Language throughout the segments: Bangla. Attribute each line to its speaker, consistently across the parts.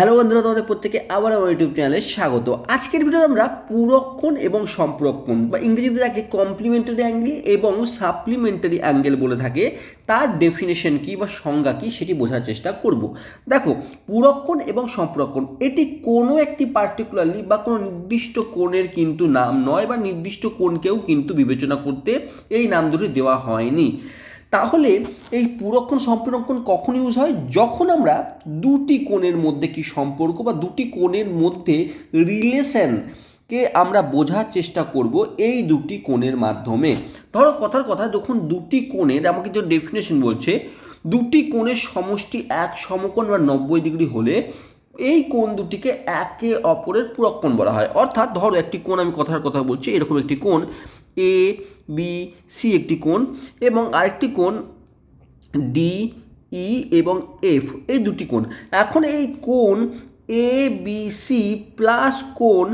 Speaker 1: হ্যালো বন্ধুরা, তোমাদের প্রত্যেকে আবার আমার ইউটিউব চ্যানেলে স্বাগত। আজকের ভিডিওতে আমরা পুরক্ষণ এবং সম্পরক্ষণ বা ইংরেজিতে যাকে কমপ্লিমেন্টারি অ্যাঙ্গেল এবং সাপ্লিমেন্টারি অ্যাঙ্গেল বলে থাকে, তার ডেফিনেশন কী বা সংজ্ঞা কী সেটি বোঝার চেষ্টা করব। দেখো পুরক্ষণ এবং সম্পরক্ষণ এটি কোনো একটি পার্টিকুলারলি বা কোনো নির্দিষ্ট কোণের কিন্তু নাম নয় বা নির্দিষ্ট কোণকেও কিন্তু বিবেচনা করতে এই নাম দুটি দেওয়া হয়নি। তাহলে এই পুরক্ষণ সম্পরক্ষণ কখন ইউজ হয়? যখন আমরা দুটি কোণের মধ্যে কি সম্পর্ক বা দুটি কোণের মধ্যে রিলেশনকে আমরা বোঝার চেষ্টা করব এই দুটি কোণের মাধ্যমে। ধরো কথার কথা, যখন দুটি কোণের, আমাকে যে ডেফিনেশন বলছে, দুটি কোণের সমষ্টি এক সমকোণ বা নব্বই ডিগ্রি হলে এই কোণ দুটিকে একে অপরের পুরক্ষণ বলা হয়। অর্থাৎ ধরো একটি কোণ আমি কথার কথা বলছি, এরকম একটি কোণ এ বি সি একটি কোণ এবং আরেকটি কোণ ডি ই এবং এফ এই দুটি কোণ। এখন এই কোণ এ বি সি প্লাস কোণ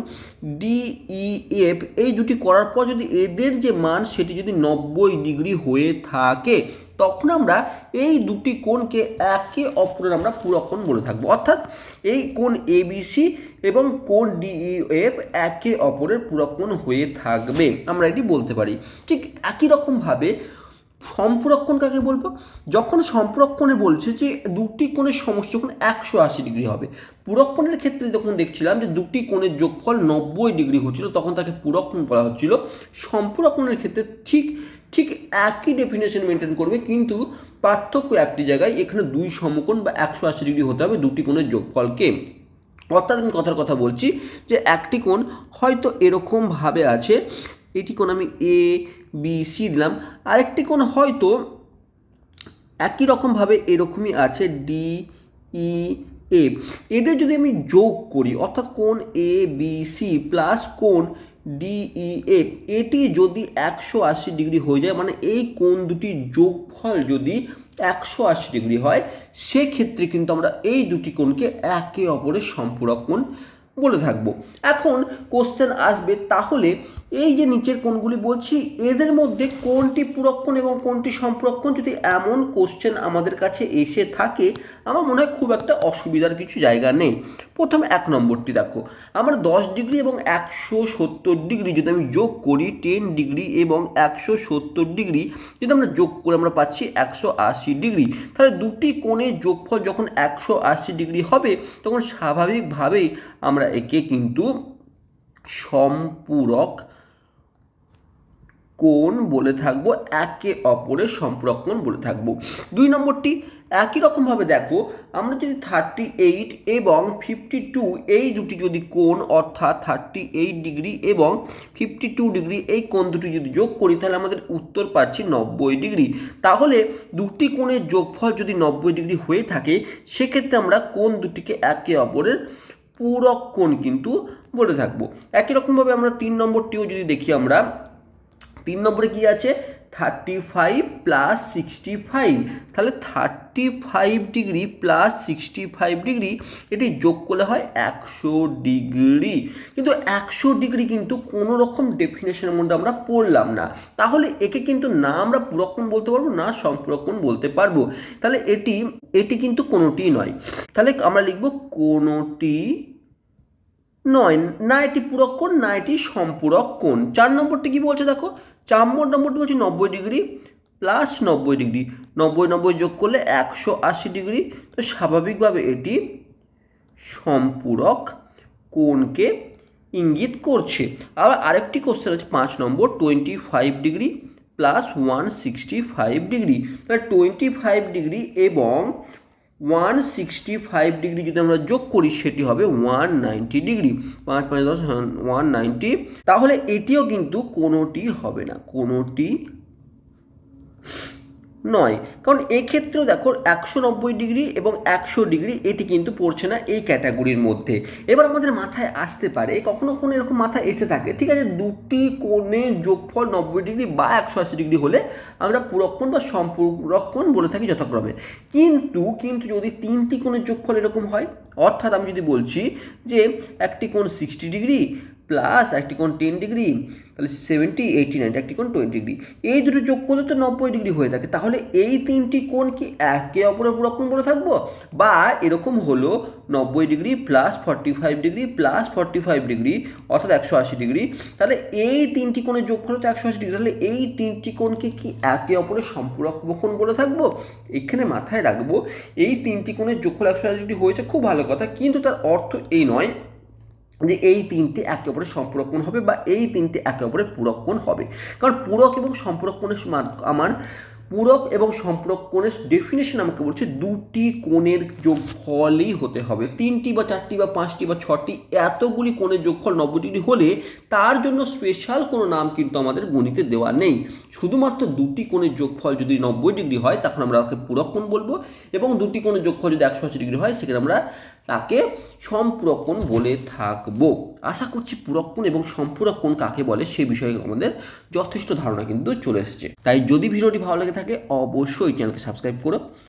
Speaker 1: ডি ই এফ এই দুটি করার পর যদি এদের যে মান সেটি যদি নব্বই ডিগ্রি হয়ে থাকে, তখন আমরা এই দুটি কোণকে একে অপরের আমরা পুরক্ষণ বলে থাকব। অর্থাৎ এই কোণ এবিসি এবং কোণ ডিইএফ একে অপরের পুরক্ষণ হয়ে থাকবে। আমরা এটি বলতে পারি। ঠিক একই রকমভাবে সম্পরক্ষণ কাকে বলব? যখন সম্পরক্ষণে বলছে যে দুটি কোণের সমষ্টি যখন একশো আশি ডিগ্রি হবে, পুরক্ষণের ক্ষেত্রে যখন দেখছিলাম যে দুটি কোণের যোগফল নব্বই ডিগ্রি হচ্ছিল, তখন তাকে পুরক্ষণ বলা হচ্ছিল। সম্পূরক্ষণের ক্ষেত্রে ঠিক ঠিক একই ডেফিনেশন মেনটেন করবে, কিন্তু পার্থক্য একটি জায়গায় এখানে দুই সমকোণ বা একশো আশি ডিগ্রি হতে হবে দুটি কোণের যোগফলকে। অর্থাৎ আমি কথার কথা বলছি যে একটি কোণ হয়তো এরকমভাবে আছে, এটি কোণ আমি এ বি সি দিলাম। আরেকটি কোণ হয়তো একই রকমভাবে এরকমই আছে ডি ই এ এদের যদি আমি যোগ করি, অর্থাৎ কোণ এ বি সি প্লাস কোণ ডিই এফ এটি যদি একশো আশি ডিগ্রি হয়ে যায় মানে এই কোণ দুটির যোগফল যদি একশো আশি ডিগ্রি হয়, সেক্ষেত্রে কিন্তু আমরা এই দুটি কোণকে একে অপরের সম্পূরক কোণ বলে থাকব। এখন কোশ্চেন আসবে তাহলে এই যে নিচের কোণগুলি বলছি, এদের মধ্যে কোনটি পুরক্ষণ এবং কোনটি সম্পরক্ষণ যদি এমন কোশ্চেন আমাদের কাছে এসে থাকে, আমার মনে হয় খুব একটা অসুবিধার কিছু জায়গা নেই। প্রথম এক নম্বরটি দেখো, আমার দশ ডিগ্রি এবং একশো সত্তর ডিগ্রি যদি আমি যোগ করি টেন ডিগ্রি এবং একশো সত্তর ডিগ্রি, যদি আমরা যোগ করে আমরা পাচ্ছি একশো আশি ডিগ্রি, তাহলে দুটি কোণের যোগফল যখন একশো আশি ডিগ্রি হবে, তখন স্বাভাবিকভাবেই আমরা একে কিন্তু সম্পূরক কোণ বলে থাকব, একে অপরের সম্পূরক বলে থাকব। দুই নম্বরটি, একই রকমভাবে দেখো, আমরা যদি থার্টি এইট এবং ফিফটি টু এই দুটি যদি কোণ, অর্থাৎ থার্টি এইট ডিগ্রি এবং ফিফটি টু ডিগ্রি এই কোণ দুটি যদি যোগ করি, তাহলে আমাদের উত্তর পাচ্ছি নব্বই ডিগ্রি। তাহলে দুটি কোণের যোগফল যদি নব্বই ডিগ্রি হয়ে থাকে, সেক্ষেত্রে আমরা কোণ দুটিকে একে অপরের পূরক কোণ কিন্তু বলে থাকব। একই রকমভাবে আমরা তিন নম্বরটিও যদি দেখি আমরা তিন নম্বরে কি আছে? Thirty five plus sixty five তাহলে thirty five degree plus sixty five degree এটি যোগ করলে হয় একশো ডিগ্রি। কিন্তু একশো ডিগ্রি কিন্তু কোনো রকম ডেফিনেশনের মধ্যে আমরা পড়লাম না। তাহলে একে কিন্তু না আমরা পুরক্ষণ বলতে পারব, না সম্পূরক্ষণ বলতে পারব। তাহলে এটি এটি কিন্তু কোনোটি নয়। তাহলে আমরা লিখব কোনোটি নয়। না এটি পূরক কোণ না এটি সম্পূরক কোণ চার নম্বরটি কি বলছে দেখো? চার নম্বরটি বলছে নব্বই ডিগ্রি প্লাস নব্বই ডিগ্রি। নব্বই নব্বই যোগ করলে একশো আশি ডিগ্রি। তো স্বাভাবিকভাবে এটি সম্পূরক কোণকে ইঙ্গিত করছে। আবার আরেকটি কোশ্চেন আছে, পাঁচ নম্বর twenty five degree plus one sixty five degree. তাহলে টোয়েন্টি ফাইভ ডিগ্রি এবং ওয়ান সিক্সটি ফাইভ ডিগ্রি যদি আমরা যোগ করি, সেটি হবে ওয়ান নাইনটি ডিগ্রি পাঁচ পাঁচ, দশ ওয়ান নাইনটি তাহলে এটিও কিন্তু কোনোটি হবে না, কোনোটি নয়। কারণ এক্ষেত্রেও দেখো একশো নব্বই ডিগ্রি এবং একশো ডিগ্রি এটি কিন্তু পড়ছে না এই ক্যাটাগরির মধ্যে। এবার আমাদের মাথায় আসতে পারে, কখনো কখনো এরকম মাথায় এসে থাকে, ঠিক আছে? দুটি কোণে যোগফল নব্বই ডিগ্রি বা একশো আশি ডিগ্রি হলে আমরা পুরক্ষণ বা সম্পূরক্ষণ বলে থাকি যথাক্রমে। কিন্তু কিন্তু যদি তিনটি কোণের যোগফল এরকম হয়, অর্থাৎ আমি যদি বলছি যে একটি কোণ সিক্সটি ডিগ্রি প্লাস একটি কোণ টেন ডিগ্রি, তাহলে সেভেন্টি এইটি নাইনটি একটি কোণ টোয়েন্টি ডিগ্রি। এই দুটো যোগ করলে তো নব্বই ডিগ্রি হয়ে থাকে। তাহলে এই তিনটি কোণ কি একে অপরের পুরক্ষণ বলে থাকব? বা এরকম হলো নব্বই degree plus forty five degree plus forty five degree, অর্থাৎ একশো আশি ডিগ্রি। তাহলে এই তিনটি কোণের যোগ হলো তো একশো আশি ডিগ্রি। তাহলে এই তিনটি কোণকে কি একে অপরের সম্পূরক কোণ বলে থাকব? এখানে মাথায় রাখব, এই তিনটি কোণের যোগফল একশো আশি ডিগ্রি হয়েছে, খুব ভালো কথা। কিন্তু তার অর্থ এই নয়। যে এই তিনটি একে অপরের সম্পূরক হবে বা এই তিনটি একে অপরের পূরক হবে। কারণ পূরক এবং সম্পূরক কোণের আমার পূরক এবং সম্পূরক কোণের ডেফিনেশন আমাকে বলছে দুটি কোণের যোগফলই হতে হবে। তিনটি বা চারটি বা পাঁচটি বা ছটি এতগুলি কোণের যোগফল নব্বই ডিগ্রি হলে তার জন্য স্পেশাল কোনো নাম কিন্তু আমাদের গণিতে দেওয়া নেই। শুধুমাত্র দুটি কোণের যোগফল যদি নব্বই ডিগ্রি হয়, তখন আমরা তাকে পূরক কোণ বলব এবং দুটি কোণের যোগফল যদি একশো আশি ডিগ্রি হয় সেখানে আমরা তাকে সম্পূরকণ বলে থাকব। আশা করছি পূরক কোণ এবং সম্পূরক কোণ কাকে বলে সে বিষয়ে আমাদের যথেষ্ট ধারণা কিন্তু চলে এসেছে। তাই যদি ভিডিওটি ভালো লেগে থাকে, অবশ্যই চ্যানেলকে সাবস্ক্রাইব করো।